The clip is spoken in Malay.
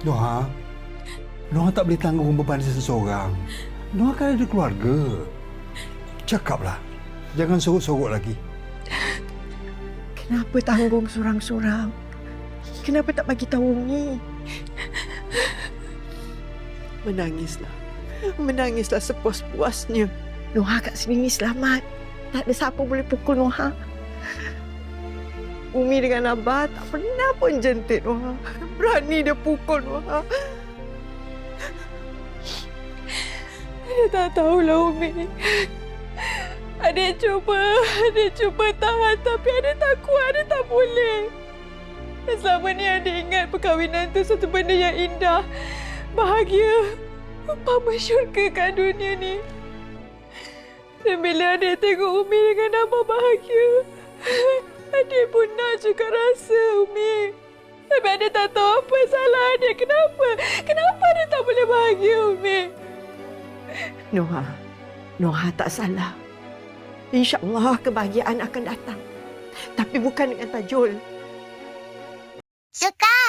Noha, Noha tak boleh tanggung beban seseorang. Noha kan ada keluarga. Cakaplah. Jangan sorok-sorok lagi. Kenapa tanggung sorang-sorang? Kenapa tak bagi tahu Umi? Menangislah. Menangislah sepuas-puasnya. Noha kat sini selamat. Tak ada siapa boleh pukul Noha. Umi dengan Abah tak pernah pun jentik Noha. Berani dia pukul Noha. Ada tak tahulah Umi. Adik cuba, adik cuba tahan tapi adik tak kuat, adik tak boleh. Dan selama ni adik ingat perkahwinan tu satu benda yang indah, bahagia, umpama syurga kat dunia ni. Dan bila adik tengok Umi dengan Abah bahagia, adik pun nak juga rasa Umi. Tapi adik tak tahu apa salah adik. Kenapa? Kenapa adik tak boleh bahagia Umi? Noha, Noha tak salah. InsyaAllah kebahagiaan akan datang. Tapi bukan dengan Tajul. Suka